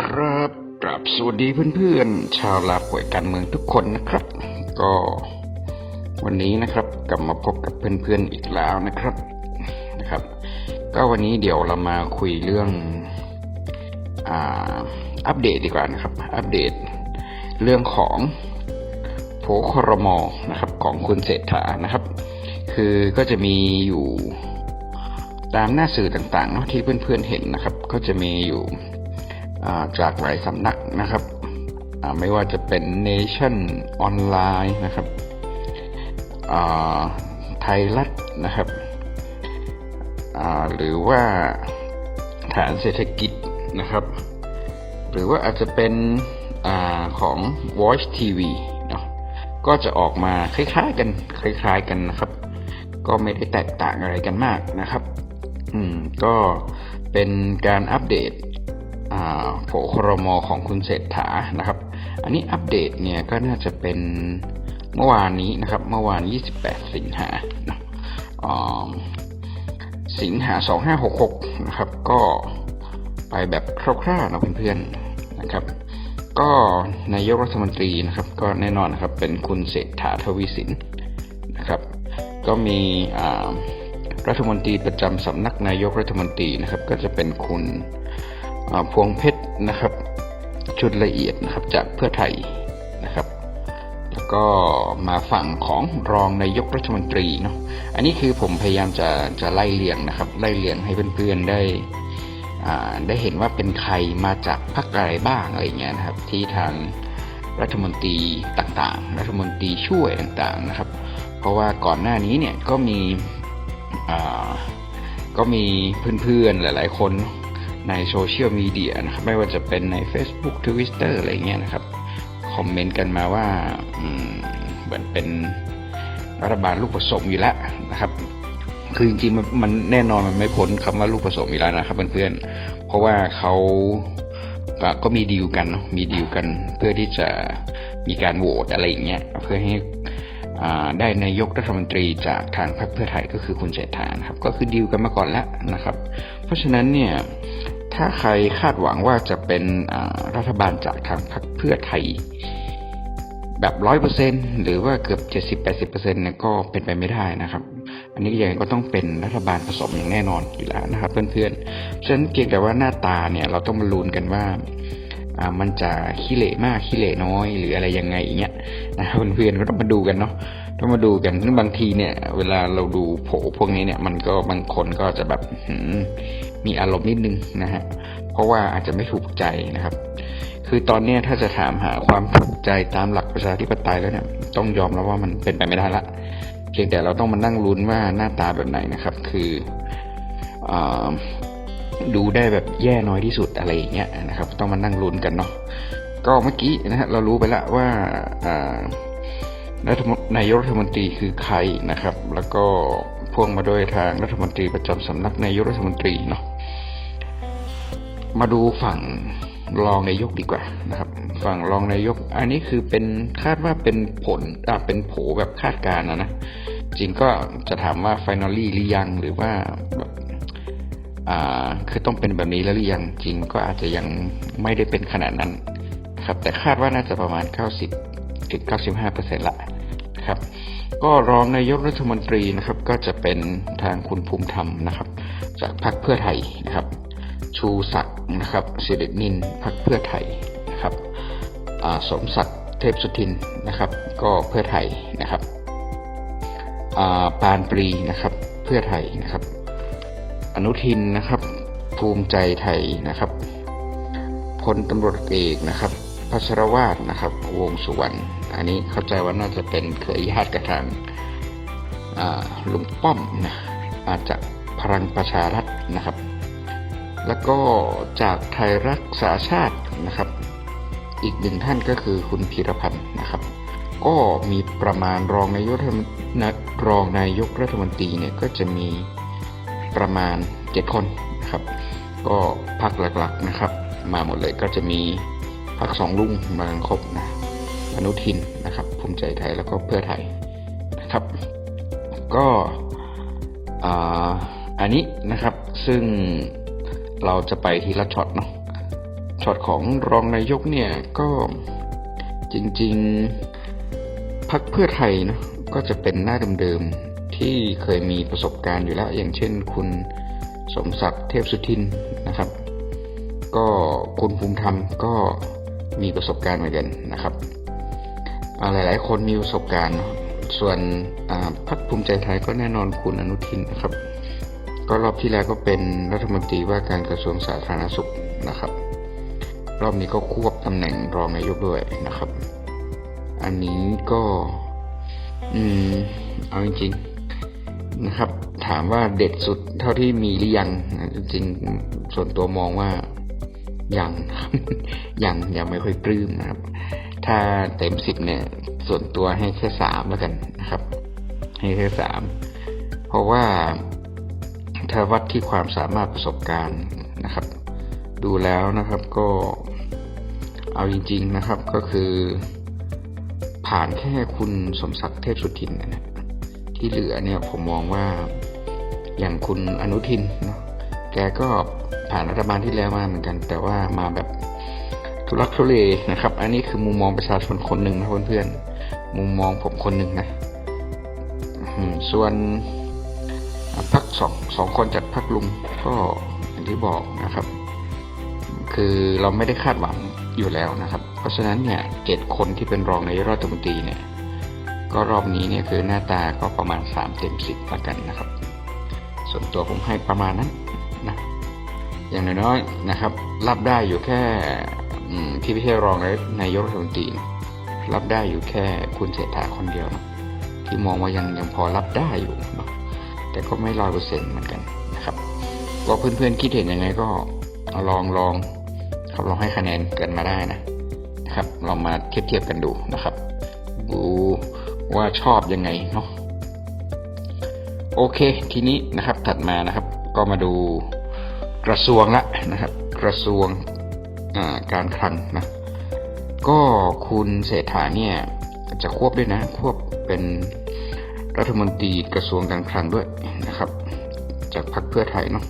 ครับกราบสวัสดีเพื่อนๆ ชาวลาป่วยการเมืองทุกคนนะครับ ก็วันนี้นะครับกลับมาพบกับเพื่อนๆอีกแล้วนะครับนะครับ ก็วันนี้เดี๋ยวเรามาคุยเรื่องอัปเดตดีกว่านะครับ อัปเดตเรื่องของโผครมนะครับของคุณเศรษฐานะครับ คือก็จะมีอยู่ตามหน้าสื่อต่างๆเนาะที่เพื่อนๆเห็นนะครับ ก็จะมีอยู่ จากหลายสำนักนะครับไม่ว่าจะเป็น Nation ออนไลน์นะครับไทยรัฐนะครับหรือว่าฐานเศรษฐกิจนะครับ หรือว่าอาจจะเป็นอของ Voice TV เนาะก็จะออกมาคล้ายๆกันคล้าย ๆกันนะครับ ก็ไม่ได้แตกต่างอะไรกันมากนะครับ อืมก็เป็นการอัปเดต โผครมอของคุณเศรษฐานะครับ อันนี้อัปเดตเนี่ยก็น่าจะเป็นเมื่อวานนี้นะครับ เมื่อวาน 28 สิงหาสิงหา 2566 นะครับ ก็ไปแบบคร่าวๆนะเพื่อนๆนะครับ ก็นายกรัฐมนตรีนะครับ ก็แน่นอนนะครับเป็นคุณเศรษฐาทวีสินนะครับ ก็มีรัฐมนตรีประจำสำนักนายกรัฐมนตรีนะครับ ก็จะเป็นคุณ พวงเพชรนะครับ ชุดละเอียดนะครับจากเพื่อไทยนะครับ แล้วก็มาฝั่งของรองนายกรัฐมนตรีเนาะอันนี้คือผมพยายามจะจะไล่เลียงนะครับ ไล่เลียงให้เพื่อนๆได้ได้เห็นว่าเป็นใครมาจากพรรคอะไรบ้างอะไรเงี้ยนะครับ ที่ทางรัฐมนตรีต่างๆ รัฐมนตรีช่วยต่างๆนะครับ เพราะว่าก่อนหน้านี้เนี่ยก็มีก็มีเพื่อนๆหลาย ๆ คน ในโซเชียลมีเดียนะครับไม่ว่าจะเป็นใน Facebook Twitter อะไรเงี้ยนะครับคอมเมนต์กันมาว่าเหมือนเป็นรัฐบาลลูกผสมอยู่แล้วนะครับ คือจริงๆมันมันแน่นอนมันไม่พ้นคำว่าลูกผสมอยู่แล้วนะครับเพื่อนๆเพราะว่าเขาก็ก็มีดีลกันเนอะมีดีลกันเพื่อที่จะมีการโหวตอะไรอย่างเงี้ยเพื่อให้ได้นายกรัฐมนตรีจากทางพรรคเพื่อไทยก็คือคุณเศรษฐานะครับ ก็คือดีลกันมาก่อนแล้วนะครับ เพราะฉะนั้นเนี่ย ถ้าใครคาดหวังว่าจะเป็นรัฐบาลจากทางพรรคเพื่อไทย แบบร้อยเปอร์เซ็นหรือว่าเกือบเจ็ดสิบแปดสิบเปอร์เซ็นเนี่ยก็เป็นไปไม่ได้นะครับ อันนี้ยังไงก็ต้องเป็นรัฐบาลผสมอย่างแน่นอนอยู่แล้วนะครับ เพื่อนๆฉะนั้นเพียงแต่ว่าหน้าตาเนี่ยเราต้องมาลุ้นกันว่าอ่ามันจะขี้เหร่มากขี้เหร่น้อย หรืออะไรยังไงอย่างเงี้ยนะครับเพื่อนๆก็ต้องมาดูกันเนาะ ต้องมาดูกันซึ่งบางทีเนี่ย เวลาเราดูโผพวกนี้เนี่ย มันก็บางคนก็จะแบบมีอารมณ์นิดนึงนะฮะ เพราะว่าอาจจะไม่ถูกใจนะครับ คือตอนนี้ถ้าจะถามหาความถูกใจตามหลักประชาธิปไตยแล้วเนี่ย ต้องยอมแล้วว่ามันเป็นไปไม่ได้ละเพียงแต่เราต้องมานั่งลุ้นว่าหน้าตาแบบไหนนะครับ คืออดูได้แบบแย่น้อยที่สุดอะไรอย่างเงี้ยนะครับ ต้องมานั่งลุ้นกันเนาะก็เมื่อกี้นะฮะเรารู้ไปแล้วว่า นายกรัฐมนตรีคือใครนะครับ แล้วก็พ่วงมาโดยทางรัฐมนตรีประจำสำนักนายกรัฐมนตรีเนาะมาดูฝั่งรองนายกดีกว่านะครับ ฝั่งรองนายก อันนี้คือเป็นคาดว่าเป็นผลอ่าเป็นโผแบบคาดการณ์นะนะจริงก็จะถามว่า finally หรือยังหรือว่าแบบอ่าคือต้องเป็นแบบนี้แล้วหรือยังจริงก็อาจจะยังไม่ได้เป็นขนาดนั้นครับ แต่คาดว่าน่าจะประมาณ 90 ถึง 95เปอร์เซ็นต์ละครับก็รองนายกรัฐมนตรีนะครับก็จะเป็นทางคุณภูมิธรรมนะครับ จากพรรคเพื่อไทยนะครับ ชูศักดิ์นะครับสิรินินพรรคเพื่อไทยนะครับสมศักดิ์เทพสุทินนะครับ ก็เพื่อไทยนะครับปานปรีนะครับเพื่อไทยนะครับ อนุทินนะครับ ภูมิใจไทยนะครับพลตำรวจเอกนะครับ พัชรวาทนะครับ วงสุวรรณอันนี้เข้าใจว่าน่าจะเป็นเคยญาติกับทางอ่าลุงป้อมนะอาจจะพลังประชารัฐนะครับ แล้วก็จากไทยรักษาชาตินะครับ อีกหนึ่งท่านก็คือคุณพีรพันธ์นะครับ ก็มีประมาณรองนายกรัฐมนนะรองนายกรัฐมนตรีเนี่ยก็จะมีประมาณ 7 คนนะครับ ก็พักหลักๆนะครับ มาหมดเลยก็จะมี พักสองลุงมาครบนะอนุทินนะครับ ภูมิใจไทยแล้วก็เพื่อไทยนะครับ ก็อันนี้นะครับซึ่งเราจะไปทีละช็อตเนาะช็อตของรองนายกเนี่ยก็จริงๆพักเพื่อไทยเนะก็จะเป็นหน้าเดิมๆที่เคยมีประสบการณ์อยู่แล้ว อย่างเช่นคุณสมศักดิ์เทพสุทินนะครับ ก็คุณภูมิธรรมก็ มีประสบการณ์เหมือนกันนะครับหลาย ๆ คนมีประสบการณ์ ส่วนพรรคภูมิใจไทยก็แน่นอนคุณอนุทินนะครับ ก็รอบที่แล้วก็เป็นรัฐมนตรีว่าการกระทรวงสาธารณสุขนะครับ รอบนี้ก็ควบตำแหน่งรองนายกด้วยนะครับ อันนี้ก็อืมเอาจริงๆนะครับ ถามว่าเด็ดสุดเท่าที่มีหรือยังจริงๆส่วนตัวมองว่า ยังยังยังไม่ค่อยปลื้มนะครับ ถ้าเต็มสิบเนี่ย ส่วนตัวให้แค่สามแล้วกันนะครับ ให้แค่สามเพราะว่าถ้าวัดที่ความสามารถประสบการณ์นะครับ ดูแล้วนะครับก็เอาจริง ๆนะครับก็คือ ผ่านแค่คุณสมศักดิ์เทพสุทินนะที่เหลือเนี่ยผมมองว่าอย่างคุณอนุทินเนาะแกก็ ผ่านรัฐบาลที่แล้วมาเหมือนกัน แต่ว่ามาแบบทุลักทุเลนะครับ อันนี้คือมุมมองประชาชนคนหนึ่งนะเพื่อนๆมุมมองผมคนหนึ่งนะส่วนพักสองสองคนจากพักลุงก็อย่างที่บอกนะครับ คือเราไม่ได้คาดหวังอยู่แล้วนะครับ เพราะฉะนั้นเนี่ยเจ็ดคนที่เป็นรองนายกรัฐมนตรีเนี่ย ก็รอบนี้เนี่ยคือหน้าตาก็ประมาณสามเต็มสิบละกันนะครับ ส่วนตัวผมให้ประมาณนั้นนะ อย่างน้อยๆนะครับ รับได้อยู่แค่ที่ไม่ใช่รองนายกรัฐมนตรีนรับได้อยู่แค่คุณเศรษฐาคนเดียวนะที่มองว่ายังยังพอรับได้อยู่นะแต่ก็ไม่ร้อยเปอร์เซ็นต์เหมือนกันนะครับ ก็เพื่อนๆคิดเห็นยังไงก็ลองลองครับลองให้คะแนนกันมาได้นะนะครับลองมาเทียบเทียบกันดูนะครับดูว่าชอบยังไงเนาะโอเคทีนี้นะครับถัดมานะครับ ก็มาดู กระทรวงละนะครับ กระทรวงการคลังนะก็คุณเศรษฐาเนี่ยจะควบด้วยนะ ควบเป็นรัฐมนตรีกระทรวงการคลังด้วยนะครับ จากพรรคเพื่อไทยเนาะ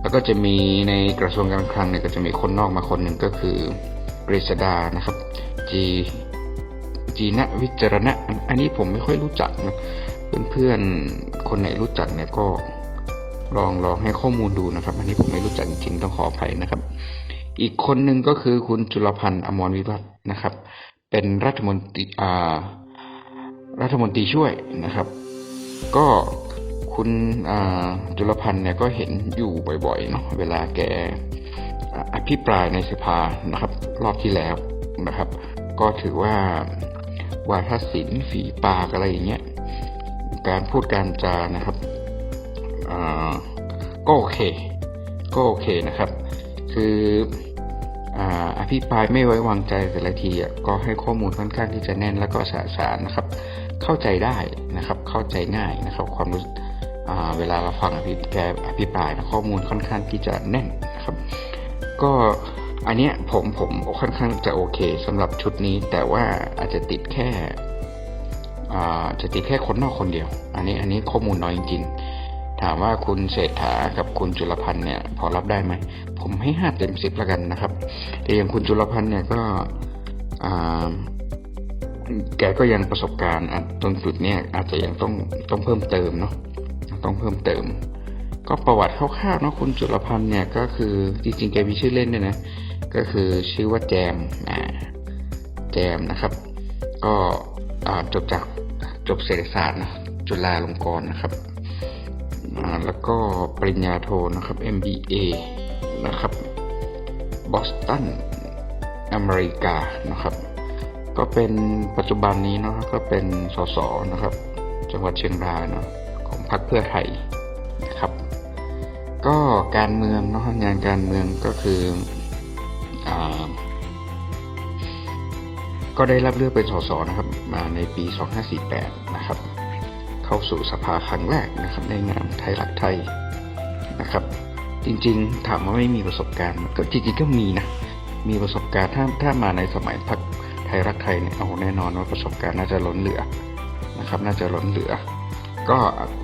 แล้วก็จะมีในกระทรวงการคลังเนี่ยก็จะมีคนนอกมาคนหนึ่งก็คือกฤษดานะครับ จีจีนะวิจารณะ อันนี้ผมไม่ค่อยรู้จักนะเพื่อนๆคนไหนรู้จักเนี่ยก็ ลองลองให้ข้อมูลดูนะครับ อันนี้ผมไม่รู้จักจริงต้องขออภัยนะครับ อีกคนหนึ่งก็คือคุณจุลพันธ์อมรวิวัฒน์นะครับ เป็นรัฐมนตรีอ่ารัฐมนตรีช่วยนะครับ ก็คุณจุลพันธ์เนี่ยก็เห็นอยู่บ่อยๆเนาะเวลาแกอภิปรายในสภานะครับ รอบที่แล้วนะครับ ก็ถือว่าวาทศิลป์ฝีปากอะไรอย่างเงี้ยการพูดการจานะครับ ก็โอเคก็โอเคนะครับ คืออภิปรายไม่ไว้วางใจแต่ละทีก็ให้ข้อมูลค่อนข้างที่จะแน่นแล้วก็สาสารนะครับ เข้าใจได้นะครับ เข้าใจง่ายนะครับ ความรู้เวลาเราฟังอภิแกอภิปรายนะข้อมูลค่อนข้างที่จะแน่นนะครับ ก็อันเนี้ยผมผมค่อนข้างจะโอเคสำหรับชุดนี้ แต่ว่าอาจจะติดแค่จะติดแค่คนนอกคนเดียว อันนี้อันนี้ข้อมูลน้อยจริง ถามว่าคุณเศรษฐากับคุณจุลพันธ์เนี่ยพอรับได้ไหม ผมให้ห้าเต็มสิบล้วกันนะครับ แต่อย่างคุณจุลพันธ์เนี่ยก็แกก็ยังประสบการณ์ตรงจุดเนี้ยอาจจะยังต้องต้องเพิ่มเติมเนาะต้องเพิ่มเติม ก็ประวัติคร่าวๆเนาะคุณจุลพันธ์เนี่ยก็คือจริงๆแกมีชื่อเล่นด้วยนะ ก็คือชื่อว่าแจมอ่าแจมนะครับ ก็จบจากจบเศรษฐศาสตร์นะจุฬาลงกรณ์นะครับ แล้วก็ปริญญาโทนะครับ MBA นะครับบอสตันอเมริกานะครับ ก็เป็นปัจจุบันนี้เนาะก็เป็นสสนะครับ จังหวัดเชียงรายเนาะของพรรคเพื่อไทยนะครับ ก็การเมืองเนาะงานการเมืองก็คืออก็ได้รับเลือกเป็นสสนะครับมาในปี 2548 นะครับ เข้าสู่สภาครั้งแรกนะครับในนามไทยรักไทยนะครับ จริงๆ ถามว่าไม่มีประสบการณ์ก็จริงๆก็มีนะมีประสบการณ์ถ้าถ้ามาในสมัยพักไทยรักไทยเนี่ยเอาแน่นอนว่าประสบการณ์น่าจะล้นเหลือนะครับน่าจะล้นเหลือ ก็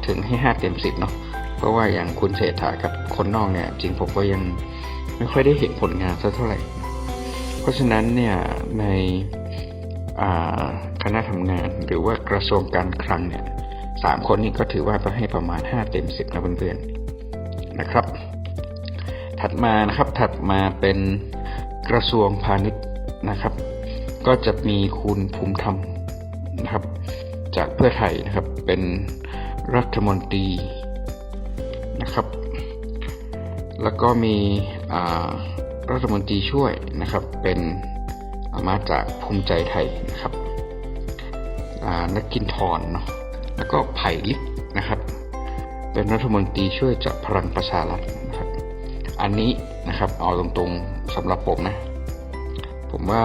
ถึงให้ห้าเต็มสิบเนาะเพราะว่าอย่างคุณเศรษฐากับคนนอกเนี่ยจริงผมก็ยังไม่ค่อยได้เห็นผลงานสักเท่าไหร่ เพราะฉะนั้นเนี่ยในคณะทำงานหรือว่ากระทรวงการคลังเนี่ย สามคนนี้ก็ถือว่าให้ประมาณห้าเต็มสิบนะเพื่อนๆนะครับ ถัดมานะครับถัดมาเป็นกระทรวงพาณิชย์นะครับ ก็จะมีคุณภูมิธรรมนะครับ จากเพื่อไทยนะครับเป็นรัฐมนตรีนะครับ แล้วก็มีรัฐมนตรีช่วยนะครับเป็นมาจากภูมิใจไทยนะครับนักกินทรเนาะ ก็ไผ่ลิกนะครับ เป็นรัฐมนตรีช่วยจากพลังประชารัฐนะครับ อันนี้นะครับเอาตรงๆสำหรับผมนะ ผมว่า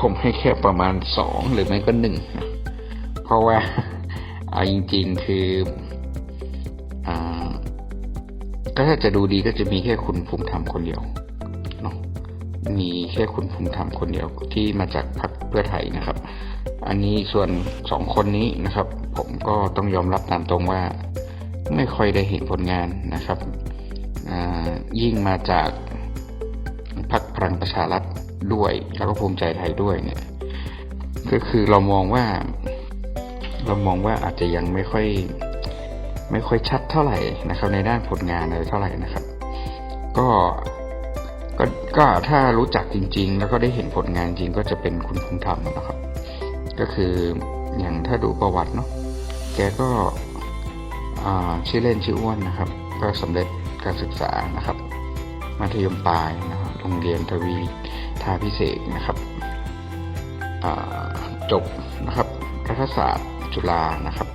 ผมให้แค่ประมาณสองหรือไม่ก็หนึ่งนะเพราะว่าเอาจริงๆคืออก็ถ้าจะดูดีก็จะมีแค่คุณภูมิธรรมคนเดียวเนาะมีแค่คุณภูมิธรรมคนเดียวที่มาจากพรรคเพื่อไทยนะครับ อันนี้ส่วนสองคนนี้นะครับ ผมก็ต้องยอมรับตามตรงว่า ไม่ค่อยได้เห็นผลงานนะครับ ยิ่งมาจากพรรคพลังประชารัฐด้วย แล้วก็ภูมิใจไทยด้วยเนี่ยก็คือเรามองว่า เรามองว่าอาจจะยังไม่ค่อย ไม่ค่อยชัดเท่าไหร่นะครับ ในด้านผลงานอะไรเท่าไหร่นะครับ ก็ก็ก็ถ้ารู้จักจริง ๆ แล้วก็ได้เห็นผลงานจริงก็จะเป็นคุณภูมิธรรมนะครับ ก็คืออย่างถ้าดูประวัติเนาะ แกก็ชื่อเล่นชื่ออ้วนนะครับ ก็สำเร็จการศึกษานะครับ มัธยมปลายนะครับโรงเรียนทวีทาพิเศษนะครับจบนะครับรัฐศาสตร์จุฬานะครับ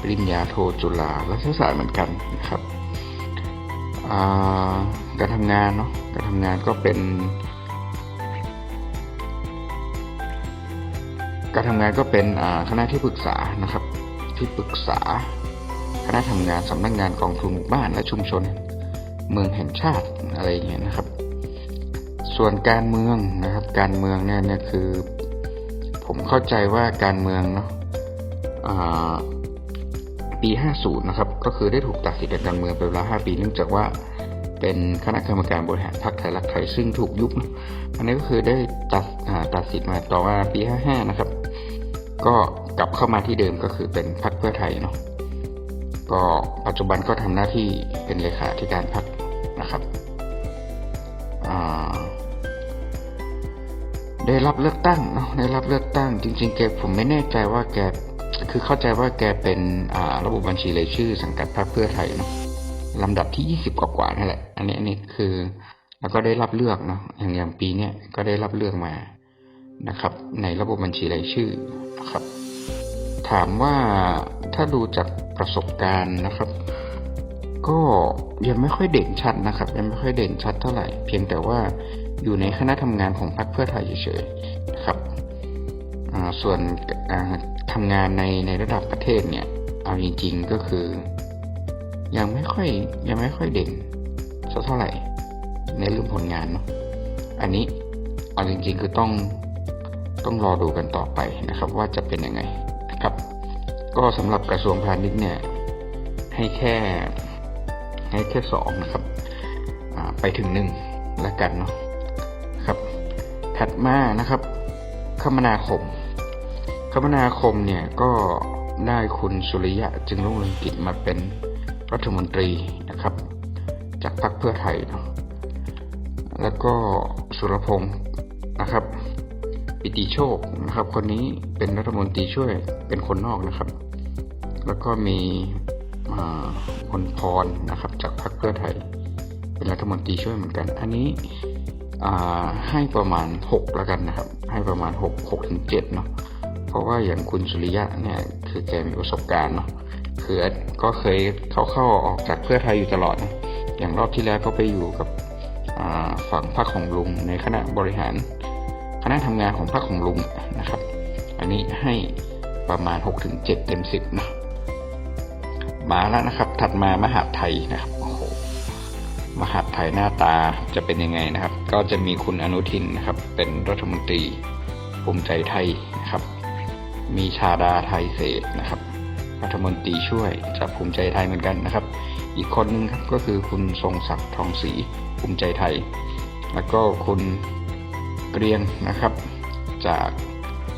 ปริญญาโทจุฬารัฐศาสตร์เหมือนกันนะครับการทำงานเนาะการทำงานก็เป็น การทำงานก็เป็นคณะที่ปรึกษานะครับ ที่ปรึกษา คณะทำงานสำนักงานกองทุนหมู่บ้านและชุมชน เมืองแห่งชาติอะไรอย่างเงี้ยนะครับ ส่วนการเมืองนะครับ การเมืองเนี่ยเนี่ยคือ ผมเข้าใจว่าการเมืองเนาะอ่าปี 50 นะครับ ก็คือได้ถูกตัดสิทธิ์ทางการเมืองไปเวลา 5 ปี เนื่องจากว่าเป็นคณะกรรมการบริหารพรรคไทยรักไทยซึ่งถูกยุบ อันนี้ก็คือได้ตัดตัดสิทธิ์มาต่อมาปี 55 นะครับ ก็ กลับเข้ามาที่เดิมก็คือเป็นพรรคเพื่อไทยเนาะก็ปัจจุบันก็ทำหน้าที่เป็นเลขาธิการพรรคนะครับได้รับเลือกตั้งเนาะได้รับเลือกตั้ง จริง ๆ แกผมไม่แน่ใจว่าแกคือเข้าใจว่าแกเป็นระบบบัญชีรายชื่อ สังกัดพรรคเพื่อไทยเนาะลำดับที่ 20 กว่าๆนั่นแหละ อันนี้อันนี้คือ แล้วก็ได้รับเลือกเนาะอย่างอย่างปีเนี้ยก็ได้รับเลือกมานะครับ ในระบบบัญชีรายชื่อนะครับ ถามว่าถ้าดูจากประสบการณ์นะครับ ก็ยังไม่ค่อยเด่นชัดนะครับ ยังไม่ค่อยเด่นชัดเท่าไหร่ เพียงแต่ว่าอยู่ในคณะทำงานของพรรคเพื่อไทยเฉยๆนะครับส่วนอ่าทำงานในในระดับประเทศเนี่ย เอาจริงๆก็คือ ยังไม่ค่อยยังไม่ค่อยเด่นสักเท่าไหร่ ในเรื่องผลงานเนาะอันนี้เอาจริงๆคือต้องต้องรอดูกันต่อไปนะครับ ว่าจะเป็นยังไง นะครับ ก็สำหรับกระทรวงพาณิชย์เนี่ยให้แค่ให้แค่สองนะครับไปถึงหนึ่งแล้วกันเนาะครับ ถัดมานะครับ คมนาคม คมนาคมเนี่ยก็ได้คุณสุริยะจึงรุ่งเรืองกิจมาเป็นรัฐมนตรีนะครับ จากพรรคเพื่อไทยเนาะแล้วก็สุรพงศ์นะครับ ปิติโชคนะครับ คนนี้เป็นรัฐมนตรีช่วยเป็นคนนอกนะครับ แล้วก็มีคนพรนะครับ จากพรรคเพื่อไทย เป็นรัฐมนตรีช่วยเหมือนกัน อันนี้ให้ประมาณ 6 แล้วกันนะครับ ให้ประมาณ 6 6ถึง7เนาะเพราะว่าอย่างคุณสุริยะเนี่ยคือแกมีประสบการณ์เนาะคือก็เคยเข้าเข้าออกจากเพื่อไทยอยู่ตลอดนะอย่างรอบที่แล้วก็ไปอยู่กับฝั่งพรรคของลุงในคณะบริหาร คณะทำงานของพรรคของลุงนะครับ อันนี้ให้ประมาณ6ถึง7เต็ม 10นะมาแล้วนะครับ ถัดมามหาไทยนะครับโอ้โหมหาไทยหน้าตาจะเป็นยังไงนะครับ ก็จะมีคุณอนุทินนะครับ เป็นรัฐมนตรีภูมิใจไทยนะครับ มีชาดาไทยเศษนะครับ รัฐมนตรีช่วยจากภูมิใจไทยเหมือนกันนะครับ อีกคนนึงครับก็คือคุณทรงศักดิ์ทองศรีภูมิใจไทย แล้วก็คุณ เกรียงนะครับ จาก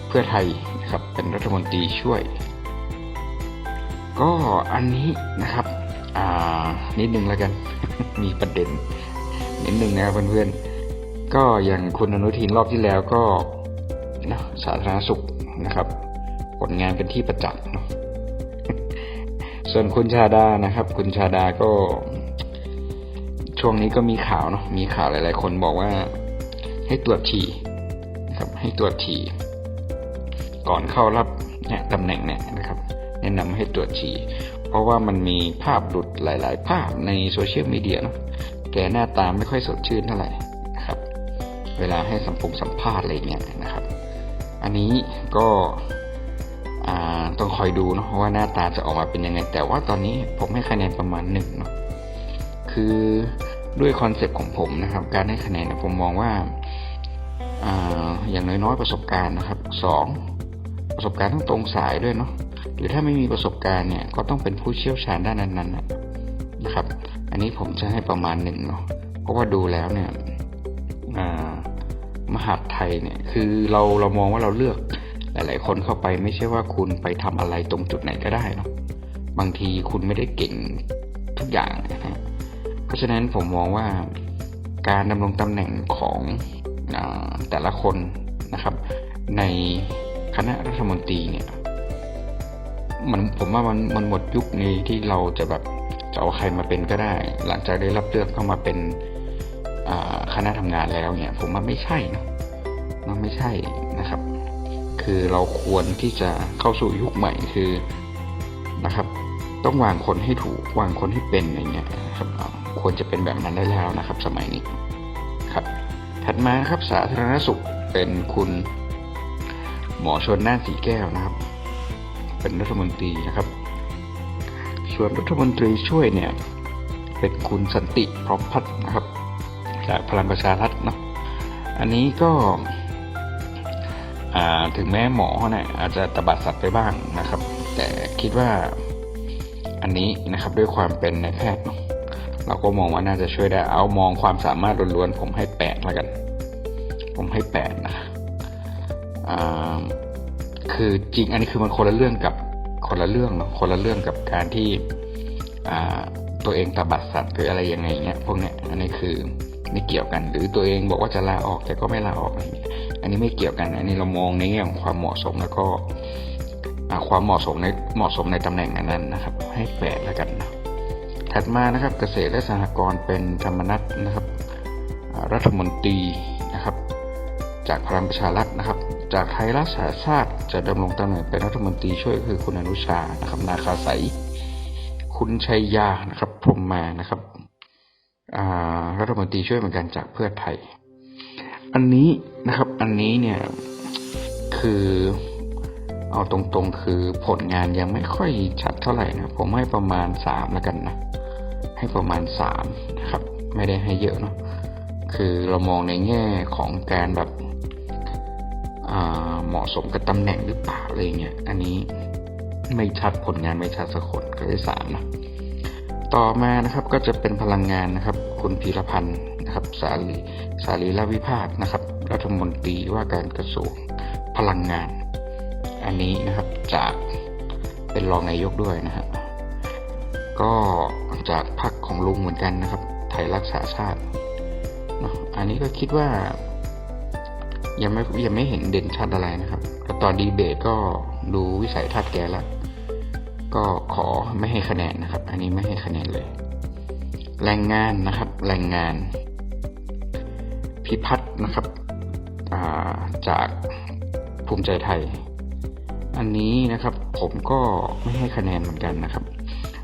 เพื่อไทยนะครับเป็นรัฐมนตรีช่วย ก็อันนี้นะครับอ่านิดนึงแล้วกัน มีประเด็นนิดนึงนะครับเพื่อนๆ ก็อย่างคุณอนุทินรอบที่แล้วก็นะสาธารณสุขนะครับ ผลงานเป็นที่ประจักษ์เนะส่วนคุณชาดานะครับ คุณชาดาก็ ช่วงนี้ก็มีข่าวเนาะมีข่าวหลาย ๆ คนบอกว่า ให้ตรวจฉี่นะครับให้ตรวจฉี่ก่อนเข้ารับเนี่ยตำแหน่งเนี่ยนะครับ แนะนำให้ตรวจฉี่เพราะว่ามันมีภาพหลุดหลาย ๆ ภาพในโซเชียลมีเดียเนาะแกหน้าตาไม่ค่อยสดชื่นเท่าไหร่นะครับ เวลาให้สัมพงสัมภาษณ์อะไรเงี้ยนะครับ อันนี้ก็ต้องคอยดูเนาะว่าหน้าตาจะออกมาเป็นยังไง แต่ว่าตอนนี้ผมให้คะแนนประมาณหนึ่งเนาะคือด้วยคอนเซปต์ของผมนะครับ การให้คะแนนนะผมมองว่า อย่างน้อยๆประสบการณ์นะครับสองประสบการณ์ต้องตรงสายด้วยเนาะหรือถ้าไม่มีประสบการณ์เนี่ยก็ต้องเป็นผู้เชี่ยวชาญด้านนั้นๆนะนะครับ อันนี้ผมจะให้ประมาณหนึ่งเนาะเพราะว่าดูแล้วเนี่ยมหาดไทยเนี่ยคือเราเรามองว่าเราเลือกหลาย ๆ คนเข้าไปไม่ใช่ว่าคุณไปทำอะไรตรงจุดไหนก็ได้เนาะบางทีคุณไม่ได้เก่งทุกอย่างนะฮะเพราะฉะนั้นผมมองว่าการดำรงตำแหน่งของ แต่ละคนนะครับในคณะรัฐมนตรีเนี่ยมันผมว่ามันมันหมดยุคนี้ที่เราจะแบบจะเอาใครมาเป็นก็ได้ หลังจากได้รับเลือกเข้ามาเป็นคณะทำงานแล้วเนี่ย ผมว่าไม่ใช่นะมันไม่ใช่นะครับ คือเราควรที่จะเข้าสู่ยุคใหม่คือนะครับ ต้องวางคนให้ถูกวางคนให้เป็นอย่างเงี้ยครับควรจะเป็นแบบนั้นได้แล้วนะครับ สมัยนี้ครับ ถัดมาครับสาธารณสุขเป็นคุณหมอชนน่านสีแก้วนะครับ เป็นรัฐมนตรีนะครับ ส่วนรัฐมนตรีช่วยเนี่ย เป็นคุณสันติพร้อมพัฒน์นะครับ จากพลังประชารัฐเนาะอันนี้ก็ถึงแม้หมอเนี่ยอาจจะตบัดสัตว์ไปบ้างนะครับ แต่คิดว่าอันนี้นะครับด้วยความเป็นนายแพทย์เนอะ เราก็มองว่าน่าจะช่วยได้เอามองความสามารถล้วนๆผมให้แปดแล้วกัน ผมให้แปดนะคือจริงอันนี้คือมันคนละเรื่องกับคนละเรื่องเนาะคนละเรื่องกับการที่ตัวเองตบัดสัตว์หรืออะไรยังไงเงี้ยพวกเนี้ยอันนี้คือไม่เกี่ยวกัน หรือตัวเองบอกว่าจะลาออกแต่ก็ไม่ลาออกอะไรเงี้ยอันนี้ไม่เกี่ยวกัน อันนี้เรามองในแง่ของความเหมาะสมแล้วก็ความเหมาะสมในเหมาะสมในตำแหน่งนั้นนะครับ ให้แปดแล้วกันนะ ถัดมานะครับเกษตรและสหกรณ์เป็นธรรมนัตนะครับรัฐมนตรีนะครับ จากพลังประชารัฐนะครับ จากไทยรักษาชาติจะดำรงตำแหน่งเป็นรัฐมนตรีช่วยคือคุณอนุชานะครับ นาคาใสคุณชัยยานะครับพรมมานะครับรัฐมนตรีช่วยเหมือนกันจากเพื่อไทย อันนี้นะครับอันนี้เนี่ยคือเอาตรงๆคือผลงานยังไม่ค่อยชัดเท่าไหร่นะผมให้ประมาณสามแล้วกันนะ ให้ประมาณสามนะครับไม่ได้ให้เยอะเนาะคือเรามองในแง่ของการแบบเหมาะสมกับตำแหน่งหรือเปล่าอะไรเงี้ยอันนี้ไม่ชัดผลงานไม่ชัดสักคนก็ได้สามนะต่อมานะครับก็จะเป็นพลังงานนะครับ คุณพีรพันธ์นะครับ สาลีสาลีลวิภาคนะครับ รัฐมนตรีว่าการกระทรวงพลังงาน อันนี้นะครับจากเป็นรองนายกด้วยนะฮะ ก็จากพรรคของลุงเหมือนกันนะครับ ไทยรักษาชาติเนอะอันนี้ก็คิดว่า ยังไม่ยังไม่เห็นเด่นชัดอะไรนะครับตอนดีเบตก็ดูวิสัยทัศน์แกแล้วก็ขอไม่ให้คะแนนนะครับ อันนี้ไม่ให้คะแนนเลย แรงงานนะครับ แรงงาน พิพัฒน์นะครับาจากภูมิใจไทย อันนี้นะครับผมก็ไม่ให้คะแนนเหมือนกันนะครับ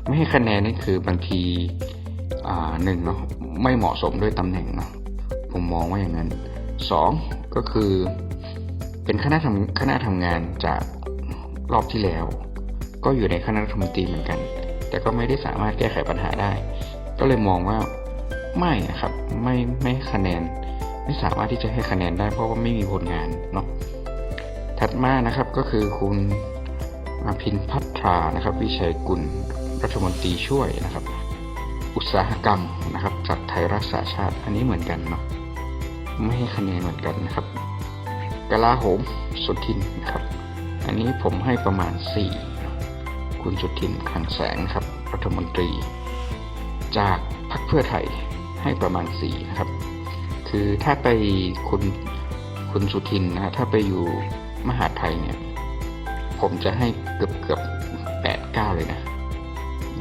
ไม่ให้คะแนนนี่คือบางทีหนึ่งเนาะไม่เหมาะสมด้วยตำแหน่งเนาะผมมองว่าอย่างนั้นสองก็คือเป็นคณะทำคณะทำงานจากรอบที่แล้ว ก็อยู่ในคณะรัฐมนตรีเหมือนกัน แต่ก็ไม่ได้สามารถแก้ไขปัญหาได้ ก็เลยมองว่าไม่ครับไม่ไม่คะแนน ไม่สามารถที่จะให้คะแนนได้ เพราะว่าไม่มีผลงานเนาะถัดมานะครับก็คือคุณอาพินพัทรานะครับ วิชัยกุล รัฐมนตรีช่วยนะครับ อุตสาหกรรมนะครับจากไทยรักษาชาติอันนี้เหมือนกันเนาะไม่ให้คะแนนเหมือนกันนะครับกลาโหมสุทินนะครับ อันนี้ผมให้ประมาณ 4 คุณสุทินคลังแสงนครับรัฐมนตรี จากพรรคเพื่อไทยให้ประมาณ 4 นะครับ คือถ้าไปคุณคุณสุทินนะถ้าไปอยู่มหาไทยเนี่ย ผมจะให้เกือบเกือบแปดเก้าเลยนะ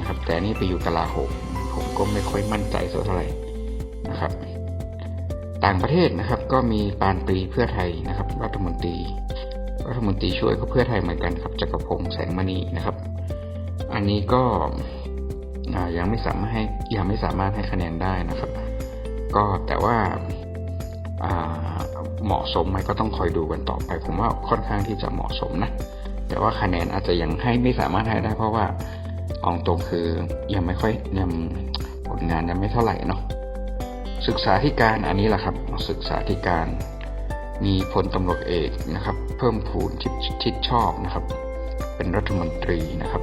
นะครับ แต่นี่ไปอยู่กลาโหมผมก็ไม่ค่อยมั่นใจสักเท่าไหร่นะครับ ต่างประเทศนะครับก็มีปานปรีเพื่อไทยนะครับ รัฐมนตรี รัฐมนตรีช่วยก็เพื่อไทยเหมือนกันครับจักรพงษ์แสงมณีนะครับ อันนี้ก็ยังไม่สามารถให้ยังไม่สามารถให้คะแนนได้นะครับ ก็แต่ว่าเหมาะสมไหมก็ต้องคอยดูกันต่อไป ผมว่าค่อนข้างที่จะเหมาะสมนะแต่ว่าคะแนนอาจจะยังให้ไม่สามารถให้ได้เพราะว่า เอองตรงคือยังไม่ค่อยยังผลงานยังไม่เท่าไหร่เนาะศึกษาธิการอันนี้แหละครับ ศึกษาธิการ มีพลตำรวจเอกนะครับ เพิ่มพูนทิศทิศชอบนะครับ เป็นรัฐมนตรีนะครับ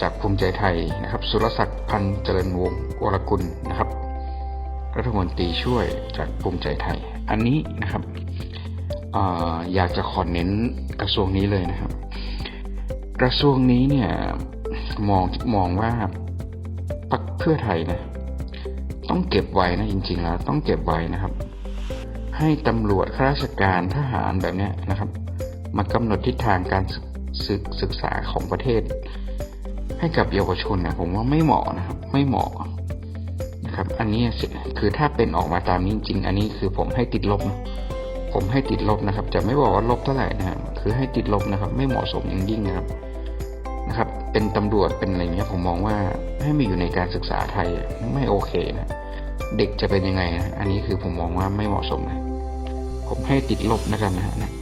จากภูมิใจไทยนะครับ สุรศักดิ์พันเจริญวงศ์วรกุลนะครับ รัฐมนตรีช่วยจากภูมิใจไทย อันนี้นะครับอออยากจะขอเน้นกระทรวงนี้เลยนะครับ กระทรวงนี้เนี่ย มองมองว่าพรรคเพื่อไทยนะ ต้องเก็บไว้นะจริง ๆ แล้ว ต้องเก็บไว้นะครับ ให้ตำรวจข้าราชการทหารแบบนี้นะครับ มากำหนดทิศทางการศึกศึกษาของประเทศ ให้กับเยาวชนนะผมว่าไม่เหมาะนะครับ ไม่เหมาะนะครับ อันนี้คือถ้าเป็นออกมาตามนี้จริง อันนี้คือผมให้ติดลบนะผมให้ติดลบนะครับ จะไม่บอกว่าลบเท่าไหร่นะครับคือให้ติดลบนะครับ ไม่เหมาะสมอย่างยิ่งนะครับ เป็นตำรวจเป็นอะไรเงี้ยผมมองว่าให้มาอยู่ในการศึกษาไทยไม่โอเคนะเด็กจะเป็นยังไงนะอันนี้คือผมมองว่าไม่เหมาะสมนะผมให้ติดลบนะครับนะฮะนะ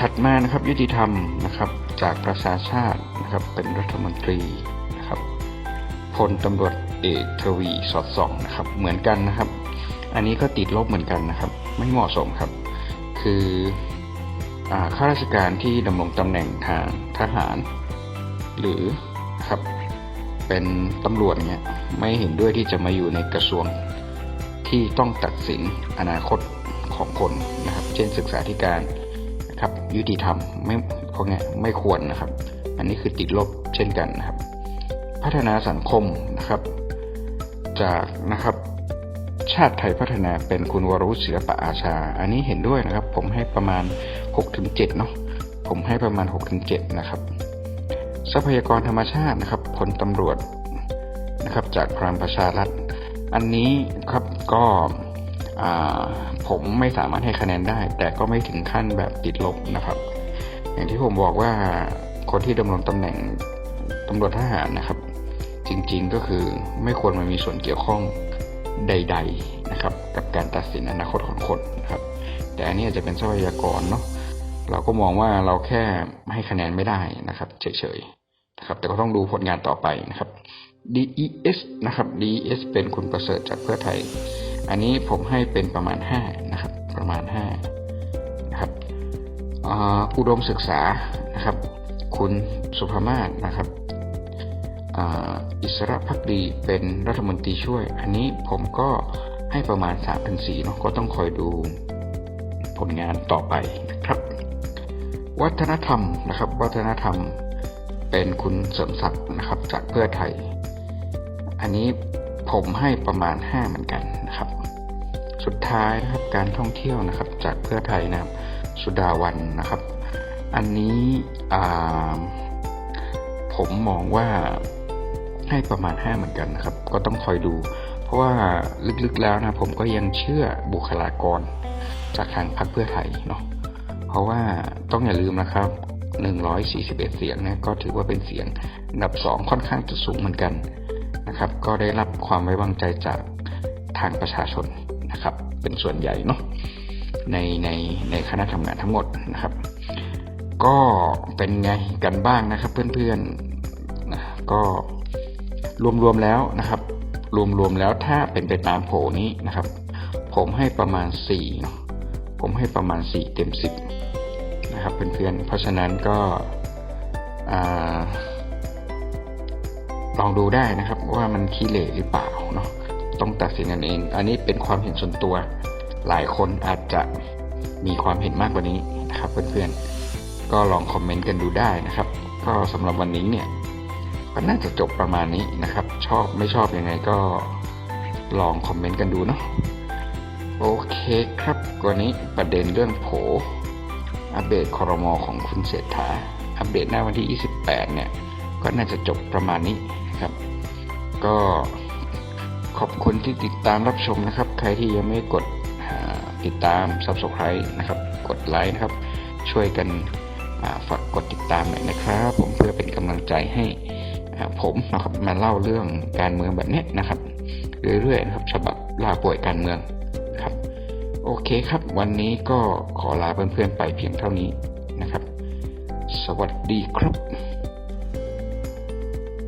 ถัดมานะครับยุติธรรมนะครับจากประชาชาตินะครับเป็นรัฐมนตรีนะครับพลตำรวจเอกทวีสอดส่องนะครับเหมือนกันนะครับ อันนี้ก็ติดลบเหมือนกันนะครับ ไม่เหมาะสมครับ คือ ข้าราชการที่ดำรงตำแหน่งทางทหาร หรือครับเป็นตำรวจเนี่ยไม่เห็นด้วยที่จะมาอยู่ในกระทรวงที่ต้องตัดสินอนาคตของคนนะครับ เช่นศึกษาธิการนะครับยุติธรรมไม่พวกเนี้ยไม่ควรนะครับ อันนี้คือติดลบเช่นกันนะครับ พัฒนาสังคมนะครับ จากนะครับาติไทยพัฒนาเป็นคุณวรุศิลปะอาชา อันนี้เห็นด้วยนะครับ ผมให้ประมาณ 6-7เนาะผมให้ประมาณ 6-7 นะครับ ทรัพยากรธรรมชาตินะครับพลตำรวจนะครับจากพลังประชารัฐ อันนี้ครับก็ผมไม่สามารถให้คะแนนได้ แต่ก็ไม่ถึงขั้นแบบติดลบนะครับ อย่างที่ผมบอกว่าคนที่ดำรงตำแหน่งตำรวจทหารนะครับ จริงๆก็คือไม่ควรมามีส่วนเกี่ยวข้อง ใดๆนะครับกับการตัดสินอนาคตของคนนะครับ แต่อันนี้อาจจะเป็นทรัพยากรเนาะเราก็มองว่าเราแค่ให้คะแนนไม่ได้นะครับเฉยๆนะครับแต่ก็ต้องดูผลงานต่อไปนะครับ DES นะครับ DES เป็นคุณประเสริฐจากเพื่อไทย อันนี้ผมให้เป็นประมาณ5นะครับประมาณ5นะครับอ,อุดมศึกษานะครับ คุณสุภมาศนะครับ อิสระพักดีเป็นรัฐมนตรีช่วย อันนี้ผมก็ให้ประมาณ3ถึง4เนาะก็ต้องคอยดูผลงานต่อไปนะครับ วัฒนธรรมนะครับ วัฒนธรรมเป็นคุณเสริมศักดิ์นะครับจากเพื่อไทย อันนี้ผมให้ประมาณ 5 เหมือนกันนะครับ สุดท้ายนะครับการท่องเที่ยวนะครับจากเพื่อไทยนะครับ สุดาวันนะครับ อันนี้ผมมองว่า ให้ประมาณ 5 เหมือนกันนะครับ ก็ต้องคอยดู เพราะว่าลึกๆแล้วนะผมก็ยังเชื่อบุคลากร จากทางพรรคเพื่อไทยเนาะเพราะว่าต้องอย่าลืมนะครับ 141 เสียงเนี่ยก็ถือว่าเป็นเสียงอันดับ 2 ค่อนข้างจะสูงเหมือนกันนะครับ ก็ได้รับความไว้วางใจจากทางประชาชนนะครับ เป็นส่วนใหญ่เนาะในในในคณะทำงานทั้งหมดนะครับ ก็เป็นไงกันบ้างนะครับเพื่อนๆนะก็ รวมๆแล้วนะครับ รวมๆแล้วถ้าเป็นไปตามโผนี้นะครับ ผมให้ประมาณ4เนาะผมให้ประมาณ 4 เต็ม 10 นะครับเพื่อนๆ เพราะฉะนั้นก็ลองดูได้นะครับว่ามันขี้เหร่หรือเปล่าเนาะต้องตัดสินกันเอง อันนี้เป็นความเห็นส่วนตัว หลายคนอาจจะมีความเห็นมากกว่านี้นะครับเพื่อนๆ ก็ลองคอมเมนต์กันดูได้นะครับ ก็สำหรับวันนี้เนี่ย ก็น่าจะจบประมาณนี้นะครับ ชอบไม่ชอบยังไงก็ลองคอมเมนต์กันดูเนาะโอเคครับวันนี้ประเด็นเรื่องโผอัปเดตคอรมอของคุณเศรษฐา อัปเดตหน้าวันที่ 28 เนี่ย ก็น่าจะจบประมาณนี้นะครับ ก็ขอบคุณที่ติดตามรับชมนะครับ ใครที่ยังไม่กดติดตาม Subscribe นะครับ กดไลค์นะครับ ช่วยกันฝากกดติดตามหน่อยนะครับ ผมเพื่อเป็นกำลังใจให้ ผมนะครับมาเล่าเรื่องการเมืองแบบนี้นะครับ เรื่อยๆนะครับฉบับลาป่วยการเมืองครับ โอเคครับ วันนี้ก็ขอลาเพื่อนๆไปเพียงเท่านี้นะครับ สวัสดีครับ